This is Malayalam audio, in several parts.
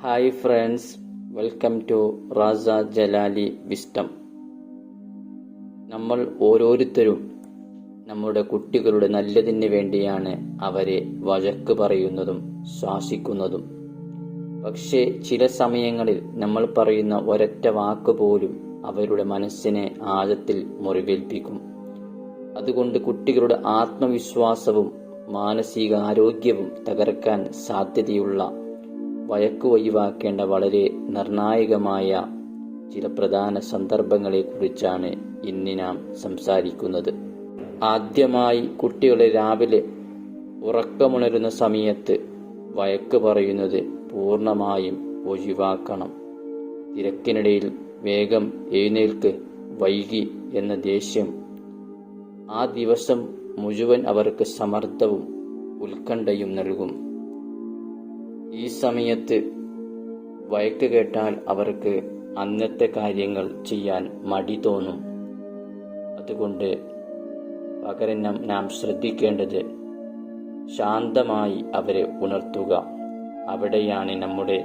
Hi friends welcome to Raza Jalali wisdom നമ്മൾ ഓരോരുത്തരും നമ്മുടെ കുട്ടികളുടെ നല്ലതിന് വേണ്ടിയാണ് അവരെ വഴക്ക് പറയുന്നതും ശാസിക്കുന്നതും പക്ഷേ ചില സമയങ്ങളിൽ നമ്മൾ പറയുന്ന ഒരൊറ്റ വാക്ക് പോലും അവരുടെ മനസ്സിനെ ആഴത്തിൽ മുറിവേൽപ്പിക്കും. അതുകൊണ്ട് കുട്ടികളുടെ ആത്മവിശ്വാസവും മാനസികാരോഗ്യവും തകർക്കാൻ സാധ്യതയുള്ള വഴക്ക് ഒഴിവാക്കേണ്ട വളരെ നിർണായകമായ ചില പ്രധാന സന്ദർഭങ്ങളെക്കുറിച്ചാണ് ഇന്ന് നാം സംസാരിക്കുന്നത്. ആദ്യമായി കുട്ടികളെ രാവിലെ ഉറക്കമുണരുന്ന സമയത്ത് വഴക്ക് പറയുന്നത് പൂർണമായും ഒഴിവാക്കണം. തിരക്കിനിടയിൽ വേഗം എഴുന്നേൽക്ക് വൈകി എന്ന ദേഷ്യം ആ ദിവസം മുഴുവൻ അവർക്ക് സമ്മർദ്ദവും ഉത്കണ്ഠയും നൽകും. ഈ സമയത്ത് വഴക്ക് കേട്ടാൽ അവർക്ക് അന്നത്തെ കാര്യങ്ങൾ ചെയ്യാൻ മടി തോന്നും. അതുകൊണ്ട് പകരം നാം ശ്രദ്ധിക്കേണ്ടത് ശാന്തമായി അവരെ ഉണർത്തുക. അവിടെയാണ് നമ്മുടെ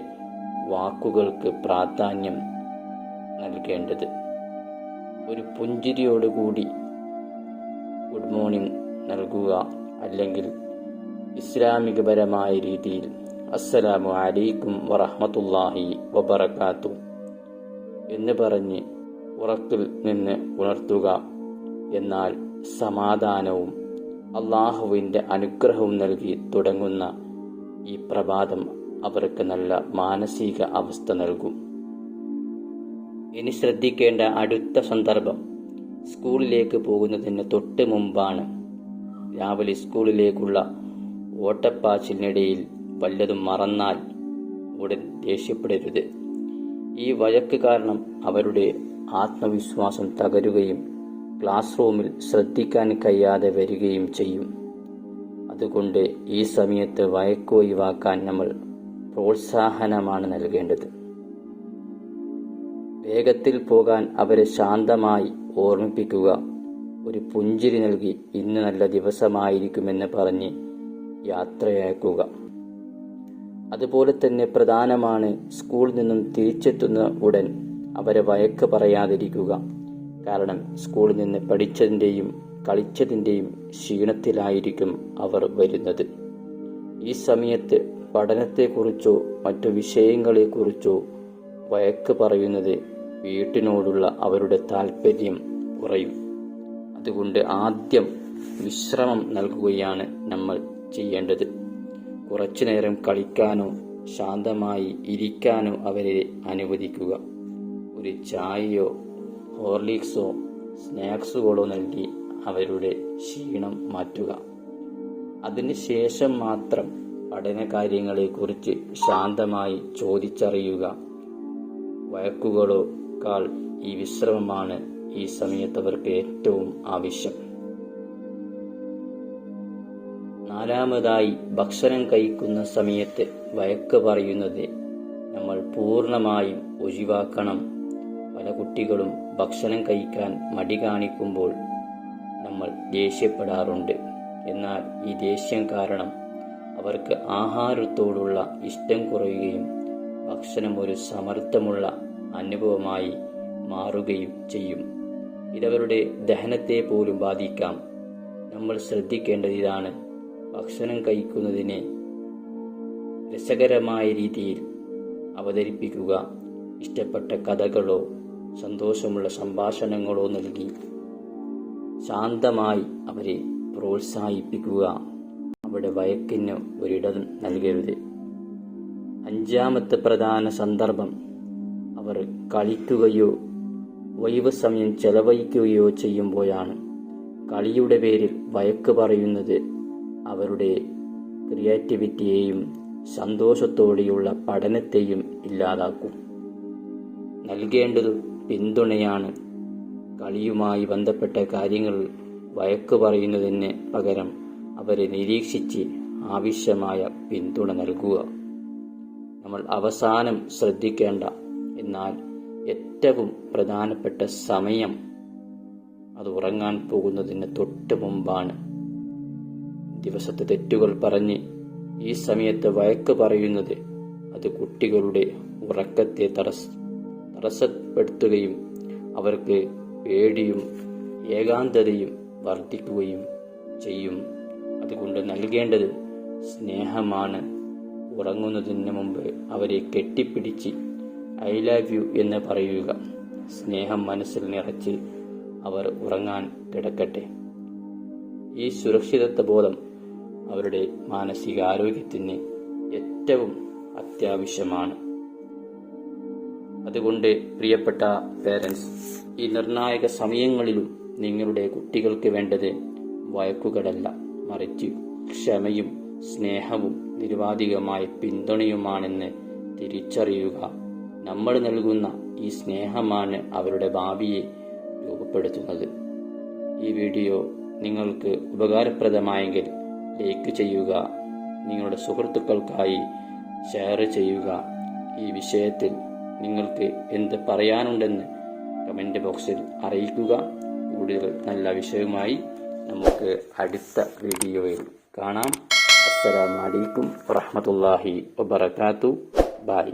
വാക്കുകൾക്ക് പ്രാധാന്യം നൽകേണ്ടത്. ഒരു പുഞ്ചിരിയോടുകൂടി ഗുഡ് മോർണിംഗ് നൽകുക അല്ലെങ്കിൽ ഇസ്ലാമികപരമായ രീതിയിൽ അസ്സലാമു അലൈക്കും വറഹ്മത്തുള്ളാഹി വബറകാത്തു. എന്ന് പറഞ്ഞ് ഉറക്കിൽ നിന്ന് ഉണർത്തുക എന്നാൽ സമാധാനവും അള്ളാഹുവിന്റെ അനുഗ്രഹവും നൽകി തുടങ്ങുന്ന ഈ പ്രഭാതം അവർക്ക് നല്ല മാനസിക അവസ്ഥ നൽകും. ഇനി ശ്രദ്ധിക്കേണ്ട അടുത്ത സന്ദർഭം സ്കൂളിലേക്ക് പോകുന്നതിന് തൊട്ട് മുമ്പാണ്. രാവിലെ സ്കൂളിലേക്കുള്ള ഓട്ടപ്പാച്ചിലിനിടയിൽ വല്ലതും മറന്നാൽ ഉടൻ ദേഷ്യപ്പെടരുത്. ഈ വഴക്ക് കാരണം അവരുടെ ആത്മവിശ്വാസം തകരുകയും ക്ലാസ് റൂമിൽ ശ്രദ്ധിക്കാൻ കഴിയാതെ വരികയും ചെയ്യും. അതുകൊണ്ട് ഈ സമയത്ത് വഴക്ക് ഒഴിവാക്കാൻ നമ്മൾ പ്രോത്സാഹനമാണ് നൽകേണ്ടത്. വേഗത്തിൽ പോകാൻ അവരെ ശാന്തമായി ഓർമ്മിപ്പിക്കുക. ഒരു പുഞ്ചിരി നൽകി ഇന്ന് നല്ല ദിവസമായിരിക്കുമെന്ന് പറഞ്ഞ് യാത്രയയക്കുക. അതുപോലെ തന്നെ പ്രധാനമാണ് സ്കൂളിൽ നിന്നും തിരിച്ചെത്തുന്ന ഉടൻ അവരെ വയക്ക് പറയാതിരിക്കുക. കാരണം സ്കൂളിൽ നിന്ന് പഠിച്ചതിന്റെയും കളിച്ചതിന്റെയും ക്ഷീണത്തിലായിരിക്കും അവർ വരുന്നത്. ഈ സമയത്ത് പഠനത്തെക്കുറിച്ചോ മറ്റു വിഷയങ്ങളെക്കുറിച്ചോ വയക്ക് പറയുന്നത് വീട്ടിനോടുള്ള അവരുടെ താല്പര്യം കുറയും. അതുകൊണ്ട് ആദ്യം വിശ്രമം നൽകുകയാണ് നമ്മൾ ചെയ്യേണ്ടത്. കുറച്ചു നേരം കളിക്കാനോ ശാന്തമായി ഇരിക്കാനോ അവരെ അനുവദിക്കുക. ഒരു ചായയോ ഹോർലിക്സോ സ്നാക്സുകളോ നൽകി അവരുടെ ക്ഷീണം മാറ്റുക. അതിനുശേഷം മാത്രം പഠന പഠനകാര്യങ്ങളെക്കുറിച്ച് ശാന്തമായി ചോദിച്ചറിയുക. വഴക്കുകളോക്കാൾ ഈ വിശ്രമമാണ് ഈ സമയത്ത് അവർക്ക് ഏറ്റവും ആവശ്യം. നാലാമതായി ഭക്ഷണം കഴിക്കുന്ന സമയത്ത് വഴക്ക് പറയുന്നത് നമ്മൾ പൂർണമായും ഒഴിവാക്കണം. പല കുട്ടികളും ഭക്ഷണം കഴിക്കാൻ മടി കാണിക്കുമ്പോൾ നമ്മൾ ദേഷ്യപ്പെടാറുണ്ട്. എന്നാൽ ഈ ദേഷ്യം കാരണം അവർക്ക് ആഹാരത്തോടുള്ള ഇഷ്ടം കുറയുകയും ഭക്ഷണം ഒരു സമർത്ഥമുള്ള അനുഭവമായി മാറുകയും ചെയ്യും. ഇതവരുടെ ദഹനത്തെ പോലും ബാധിക്കാം. നമ്മൾ ശ്രദ്ധിക്കേണ്ടത് ഇതാണ് ഭക്ഷണം കഴിക്കുന്നതിനെ രസകരമായ രീതിയിൽ അവതരിപ്പിക്കുക ഇഷ്ടപ്പെട്ട കഥകളോ സന്തോഷമുള്ള സംഭാഷണങ്ങളോ നൽകി ശാന്തമായി അവരെ പ്രോത്സാഹിപ്പിക്കുക അവിടെ വയക്കിന് ഒരിടം നൽകരുത്. അഞ്ചാമത്തെ പ്രധാന സന്ദർഭം അവർ കളിക്കുകയോ ഒഴിവ് സമയം ചെലവഴിക്കുകയോ ചെയ്യുമ്പോഴാണ്. കളിയുടെ പേരിൽ വയക്ക് പറയുന്നത് അവരുടെ ക്രിയേറ്റിവിറ്റിയെയും സന്തോഷത്തോടെയുള്ള പഠനത്തെയും ഇല്ലാതാക്കും. നൽകേണ്ടത് പിന്തുണയാണ്. കളിയുമായി ബന്ധപ്പെട്ട കാര്യങ്ങൾ വഴക്ക് പറയുന്നതിന് പകരം അവരെ നിരീക്ഷിച്ച് ആവശ്യമായ പിന്തുണ നൽകുക. നമ്മൾ അവസാനം ശ്രദ്ധിക്കേണ്ട എന്നാൽ ഏറ്റവും പ്രധാനപ്പെട്ട സമയം അത് ഉറങ്ങാൻ പോകുന്നതിന് തൊട്ട് മുമ്പാണ്. ദിവസത്തെ തെറ്റുകൾ പറഞ്ഞ് ഈ സമയത്ത് വഴക്ക് പറയുന്നത് അത് കുട്ടികളുടെ ഉറക്കത്തെ തടസ് തടസ്സപ്പെടുത്തുകയും അവർക്ക് പേടിയും ഏകാന്തതയും വർദ്ധിക്കുകയും ചെയ്യും. അതുകൊണ്ട് നൽകേണ്ടത് സ്നേഹമാണ്. ഉറങ്ങുന്നതിന് മുമ്പ് അവരെ കെട്ടിപ്പിടിച്ച് ഐ ലവ് യു എന്ന് പറയുക. സ്നേഹം മനസ്സിൽ നിറച്ച് അവർ ഉറങ്ങാൻ കിടക്കട്ടെ. ഈ സുരക്ഷിതത്വ ബോധം അവരുടെ മാനസികാരോഗ്യത്തിന് ഏറ്റവും അത്യാവശ്യമാണ്. അതുകൊണ്ട് പ്രിയപ്പെട്ട പേരൻസ് ഈ നിർണായക സമയങ്ങളിലും നിങ്ങളുടെ കുട്ടികൾക്ക് വേണ്ടത് വഴക്കുകളല്ല മറിച്ച് ക്ഷമയും സ്നേഹവും നിരുപാധികമായ പിന്തുണയുമാണെന്ന് തിരിച്ചറിയുക. നമ്മൾ നൽകുന്ന ഈ സ്നേഹമാണ് അവരുടെ ഭാവിയെ രൂപപ്പെടുത്തുന്നത്. ഈ വീഡിയോ നിങ്ങൾക്ക് ഉപകാരപ്രദമായെങ്കിൽ ലൈക്ക് ചെയ്യുക. നിങ്ങളുടെ സുഹൃത്തുക്കൾക്കായി ഷെയർ ചെയ്യുക. ഈ വിഷയത്തിൽ നിങ്ങൾക്ക് എന്ത് പറയാനുണ്ടെന്ന് കമന്റ് ബോക്സിൽ അറിയിക്കുക. കൂടുതൽ നല്ല വിഷയവുമായി നമുക്ക് അടുത്ത വീഡിയോയിൽ കാണാം. അസ്സലാമലൈക്കും വറഹമത്തല്ലാഹി വബർക്കാത്തു ബായ്